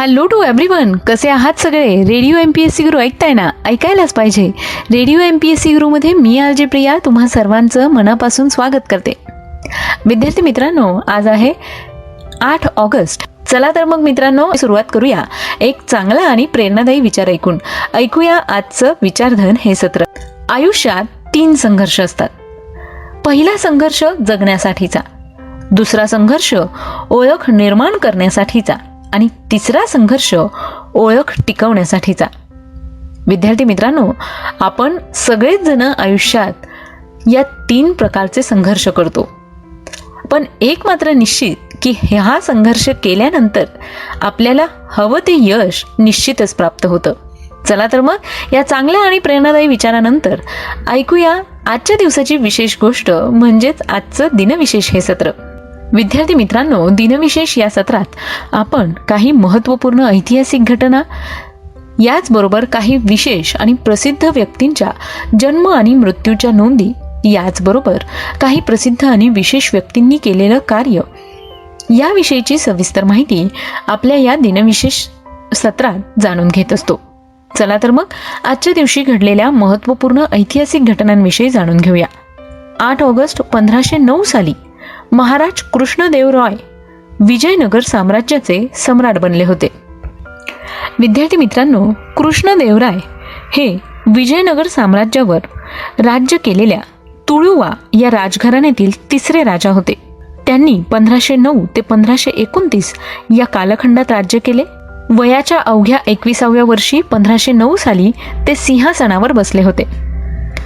Hello to everyone कसे आहात सगळे? Radio M P S C Guru ऐकताय ना? ऐकायलाच पाहिजे. Radio M P S C गुरुमध्ये मी आर जे प्रिया. तुम्हा सर्वांचं मनापासून स्वागत करते. विद्यार्थी मित्रांनो आज आहे आठ ऑगस्ट. चला तर मग मित्रांनो सुरुवात करूया. एक चांगला आणि प्रेरणादायी विचार ऐकून. ऐकूया आजचं विचारधन हे सत्र. आयुष्यात तीन संघर्ष असतात. पहिला संघर्ष जगण्यासाठीचा. दुसरा संघर्ष ओळख निर्माण करण्यासाठीचा. आणि तिसरा संघर्ष ओळख टिकवण्यासाठीचा. विद्यार्थी मित्रांनो आपण सगळेच जण आयुष्यात या तीन प्रकारचे संघर्ष करतो. पण एक मात्र निश्चित की हा संघर्ष केल्यानंतर आपल्याला हवं ते यश निश्चितच प्राप्त होतं. चला तर मग या चांगल्या आणि प्रेरणादायी विचारानंतर ऐकूया आजच्या दिवसाची विशेष गोष्ट म्हणजेच आजचं दिनविशेष हे सत्र. विद्यार्थी मित्रांनो दिनविशेष या सत्रात आपण काही महत्त्वपूर्ण ऐतिहासिक घटना याचबरोबर काही विशेष आणि प्रसिद्ध व्यक्तींच्या जन्म आणि मृत्यूच्या नोंदी याचबरोबर काही प्रसिद्ध आणि विशेष व्यक्तींनी केलेलं कार्य याविषयीची सविस्तर माहिती आपल्या या दिनविशेष सत्रात जाणून घेत असतो. चला तर मग आजच्या दिवशी घडलेल्या महत्त्वपूर्ण ऐतिहासिक घटनांविषयी जाणून घेऊया. आठ ऑगस्ट पंधराशे नऊ साली महाराज कृष्णदेव रॉय विजयनगर साम्राज्याचे सम्राट बनले होते. विद्यार्थी मित्रांनो कृष्णदेवराय हे विजयनगर साम्राज्यावर राज्य केलेल्या तुळुवा या राजघराण्यातील तिसरे राजा होते. त्यांनी पंधराशे नऊ ते पंधराशे एकोणतीस या कालखंडात राज्य केले. वयाच्या अवघ्या एकविसाव्या वर्षी पंधराशे नऊ साली ते सिंहासनावर बसले होते.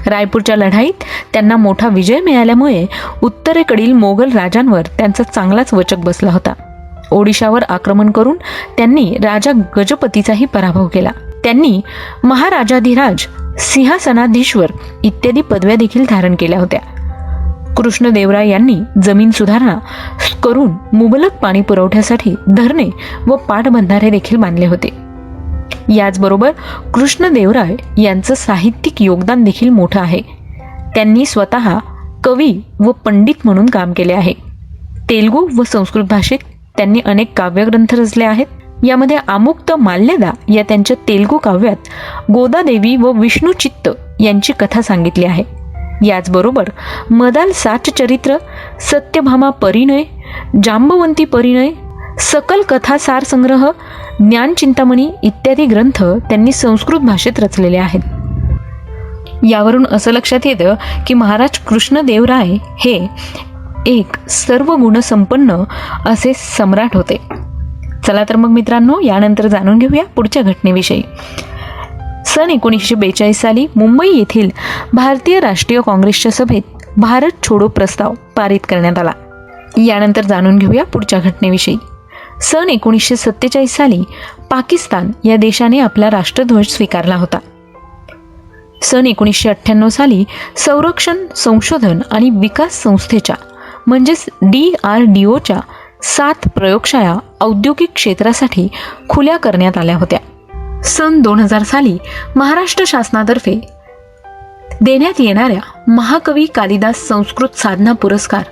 रायपूरच्या लढाईत त्यांना मोठा विजय मिळाल्यामुळे उत्तरेकडील मोगल राजांवर त्यांचा चांगलाच वचक बसला होता. ओडिशावर आक्रमण करून त्यांनी राजा गजपतीचाही पराभव केला. त्यांनी महाराजाधिराज सिंहासनाधीश्वर इत्यादी पदव्या देखील धारण केल्या होत्या. कृष्णदेवराय यांनी जमीन सुधारणा करून मुबलक पाणी पुरवठ्यासाठी धरणे व पाटबंधारे देखील बांधले होते. याचबरोबर कृष्णदेवराय यांचं साहित्यिक योगदान देखील मोठं आहे. त्यांनी स्वतः कवी व पंडित म्हणून काम केले आहे. तेलगू व संस्कृत भाषेत त्यांनी अनेक काव्यग्रंथ रचले आहेत. यामध्ये आमुक्त माल्यदा या त्यांच्या तेलगू काव्यात गोदादेवी व विष्णू चित्त यांची कथा सांगितली आहे. याचबरोबर मदाल साच चरित्र सत्यभामा परिणय जांबवंती परिणय सकल कथा सार संग्रह ज्ञानचिंतामणी इत्यादी ग्रंथ त्यांनी संस्कृत भाषेत रचलेले आहेत. यावरून असं लक्षात येतं की महाराज कृष्णदेवराय हे एक सर्व गुणसंपन्न असे सम्राट होते. चला तर मग मित्रांनो यानंतर जाणून घेऊया पुढच्या घटनेविषयी. सन एकोणीसशे बेचाळीस साली मुंबई येथील भारतीय राष्ट्रीय काँग्रेसच्या सभेत भारत छोडो प्रस्ताव पारित करण्यात आला. यानंतर जाणून घेऊया पुढच्या घटनेविषयी. सन एकोणीसशे सत्तेचाळीस साली पाकिस्तान या देशाने आपला राष्ट्रध्वज स्वीकारला होता. सन एकोणीसशे अठ्ठ्याण्णव साली संरक्षण संशोधन आणि विकास संस्थेच्या म्हणजेच डी आर डी ओच्या सात प्रयोगशाळा औद्योगिक क्षेत्रासाठी खुल्या करण्यात आल्या होत्या. सन दोन हजार साली महाराष्ट्र शासनातर्फे देण्यात येणाऱ्या महाकवी कालिदास संस्कृत साधना पुरस्कार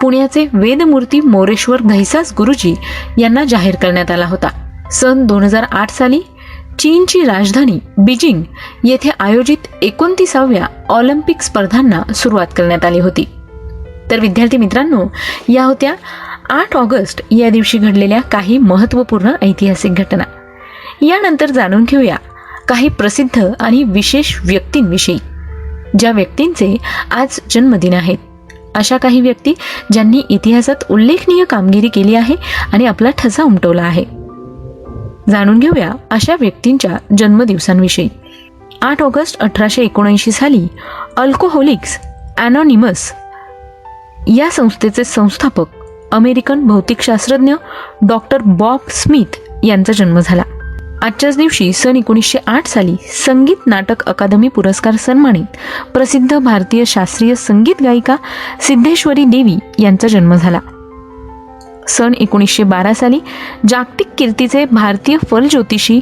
पुण्याचे वेदमूर्ती मोरेश्वर धैसास गुरुजी यांना जाहीर करण्यात आला होता. सन दोन हजार आठ साली चीनची राजधानी बीजिंग येथे आयोजित एकोणतीसाव्या ऑलिम्पिक स्पर्धांना सुरुवात करण्यात आली होती. तर विद्यार्थी मित्रांनो या होत्या आठ ऑगस्ट या दिवशी घडलेल्या काही महत्त्वपूर्ण ऐतिहासिक घटना. यानंतर जाणून घेऊया काही प्रसिद्ध आणि विशेष व्यक्तींविषयी. ज्या व्यक्तींचे आज जन्मदिन आहेत अशा काही व्यक्ती ज्यांनी इतिहासात उल्लेखनीय कामगिरी केली आहे आणि आपला ठसा उमटवला आहे. जाणून घेऊया अशा व्यक्तींच्या जन्मदिवसांविषयी. आठ ऑगस्ट अठराशे एकोणऐंशी साली अल्कोहोलिक्स अनॉनिमस या संस्थेचे संस्थापक अमेरिकन भौतिकशास्त्रज्ञ डॉक्टर बॉब स्मिथ यांचा जन्म झाला. आजच्याच दिवशी सन एकोणीसशे आठ साली संगीत नाटक अकादमी पुरस्कार सन्मानित प्रसिद्ध भारतीय शास्त्रीय संगीत गायिका सिद्धेश्वरी देवी यांचा जन्म झाला. सन एकोणीसशे बारा साली जागतिक कीर्तीचे भारतीय फलज्योतिषी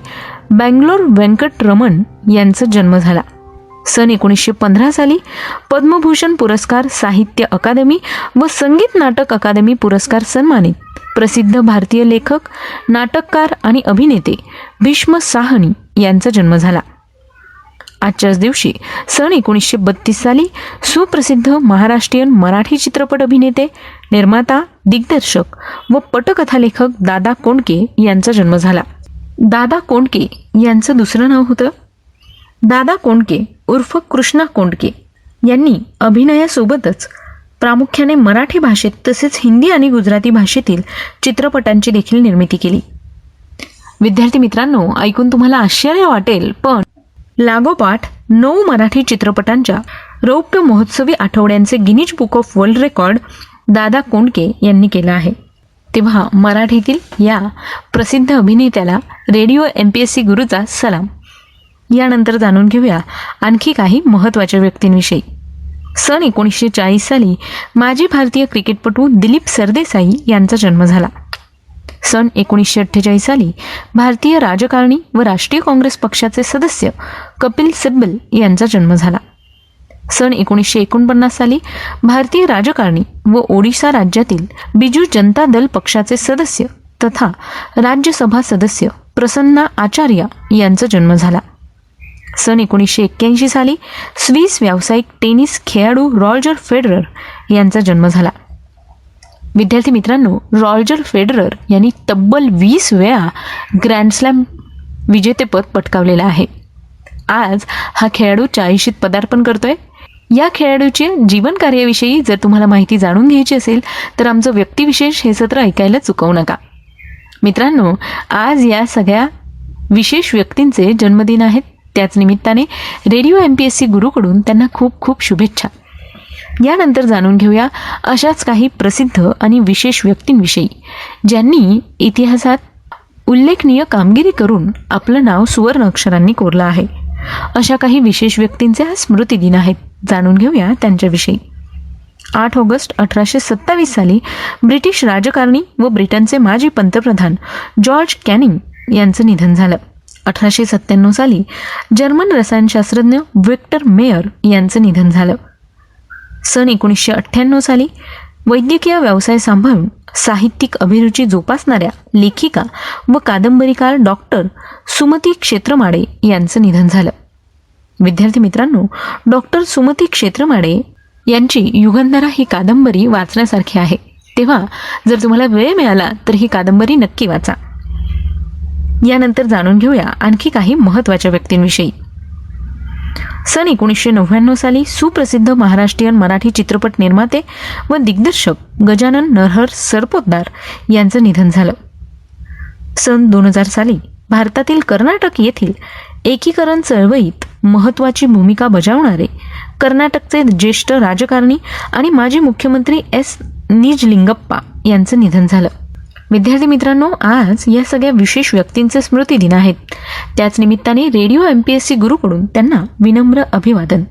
बँगलोर व्यंकट रमण यांचा जन्म झाला. सन एकोणीसशे पंधरा साली पद्मभूषण पुरस्कार साहित्य अकादमी व संगीत नाटक अकादमी पुरस्कार सन्मानित. प्रसिद्ध भारतीय लेखक नाटककार आणि अभिनेते भीष्म साहनी यांचा जन्म झाला. आजच्याच दिवशी सन एकोणीसशे बत्तीस साली सुप्रसिद्ध महाराष्ट्रीयन मराठी चित्रपट अभिनेते निर्माता दिग्दर्शक व पटकथालेखक दादा कोंडके यांचा जन्म झाला. दादा कोंडके यांचं दुसरं नाव होतं? दादा कोंडके उर्फ कृष्णा कोंडके यांनी अभिनयासोबतच प्रामुख्याने मराठी भाषेत तसेच हिंदी आणि गुजराती भाषेतील चित्रपटांची देखील निर्मिती केली. विद्यार्थी मित्रांनो ऐकून तुम्हाला आश्चर्य वाटेल पण लागोपाठ नऊ मराठी चित्रपटांच्या रौप्य महोत्सवी आठवड्यांचे Guinness book of world record Dada Kondke यांनी केलं आहे. तेव्हा मराठीतील या प्रसिद्ध अभिनेत्याला radio M P S C गुरुचा सलाम. यानंतर जाणून घेऊया आणखी काही महत्त्वाच्या व्यक्तींविषयी. सन एकोणीसशे चाळीस साली माजी भारतीय क्रिकेटपटू दिलीप सरदेसाई यांचा जन्म झाला. सन एकोणीसशे अठ्ठेचाळीस साली भारतीय राजकारणी व राष्ट्रीय काँग्रेस पक्षाचे सदस्य कपिल सिब्बल यांचा जन्म झाला. सन एकोणीसशे एकोणपन्नास साली भारतीय राजकारणी व ओडिशा राज्यातील बिजू जनता दल पक्षाचे सदस्य तथा राज्यसभा सदस्य प्रसन्ना आचार्य यांचा जन्म झाला. सन एकोणीसशे एक्क्याऐंशी साली स्विस व्यावसायिक टेनिस खेळाडू रॉल्जर फेडरर यांचा जन्म झाला. विद्यार्थी मित्रांनो रॉल्जर फेडरर यांनी तब्बल वीस वेळा ग्रँडस्लॅम विजेतेपद पटकावलेलं आहे. आज हा खेळाडू चाळीशीत पदार्पण करतोय. या खेळाडूच्या जीवन कार्याविषयी जर तुम्हाला माहिती जाणून घ्यायची असेल तर आमचं व्यक्तिविशेष हे सत्र ऐकायला चुकवू नका. मित्रांनो आज या सगळ्या विशेष व्यक्तींचे जन्मदिन आहेत. त्याच निमित्ताने radio M P S C गुरुकडून त्यांना खूप खूप शुभेच्छा. यानंतर जाणून घेऊया अशाच काही प्रसिद्ध आणि विशेष व्यक्तींविषयी ज्यांनी इतिहासात उल्लेखनीय कामगिरी करून आपलं नाव सुवर्ण अक्षरांनी कोरलं आहे. अशा काही विशेष व्यक्तींचे हा स्मृतिदिन आहेत जाणून घेऊया त्यांच्याविषयी. आठ ऑगस्ट अठराशे सत्तावीस साली ब्रिटिश राजकारणी व ब्रिटनचे माजी पंतप्रधान जॉर्ज कॅनिंग यांचं निधन झालं. अठराशे सत्त्याण्णव साली जर्मन रसायनशास्त्रज्ञ विक्टर मेयर यांचं निधन झालं. सन एकोणीसशे अठ्ठ्याण्णव साली वैद्यकीय व्यवसाय सांभाळून साहित्यिक अभिरुची जोपासणाऱ्या लेखिका व कादंबरीकार डॉक्टर सुमती क्षेत्रमाडे यांचं निधन झालं. विद्यार्थी मित्रांनो डॉक्टर सुमती क्षेत्रमाडे यांची युगंधरा ही कादंबरी वाचण्यासारखी आहे. तेव्हा जर तुम्हाला वेळ मिळाला तर ही कादंबरी नक्की वाचा. यानंतर जाणून घेऊया आणखी काही महत्त्वाच्या व्यक्तींविषयी. सन एकोणीसशे नव्याण्णव साली सुप्रसिद्ध महाराष्ट्रीयन मराठी चित्रपट निर्माते व दिग्दर्शक गजानन नरहर सरपोतदार यांचं निधन झालं. सन दोन हजार साली भारतातील कर्नाटक येथील एकीकरण चळवळीत महत्त्वाची भूमिका बजावणारे कर्नाटकचे ज्येष्ठ राजकारणी आणि माजी मुख्यमंत्री एस निजलिंगप्पा यांचं निधन झालं. विद्यार्थी मित्रांनो आज या सगळ्या विशेष व्यक्तींचे स्मृतिदिन आहेत. त्याच निमित्ताने radio M P S C गुरुकडून त्यांना विनम्र अभिवादन.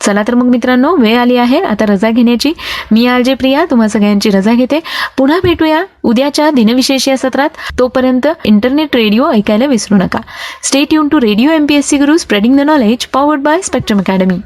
चला तर मग मित्रांनो वेळ आली आहे. आता रजा घेण्याची. मी आर जे प्रिया तुम्हा सगळ्यांची रजा घेते. पुन्हा भेटूया उद्याच्या दिनविशेष या सत्रात. तोपर्यंत इंटरनेट रेडिओ ऐकायला विसरू नका. Stay युन to radio M P S C Guru spreading the knowledge powered by Spectrum academy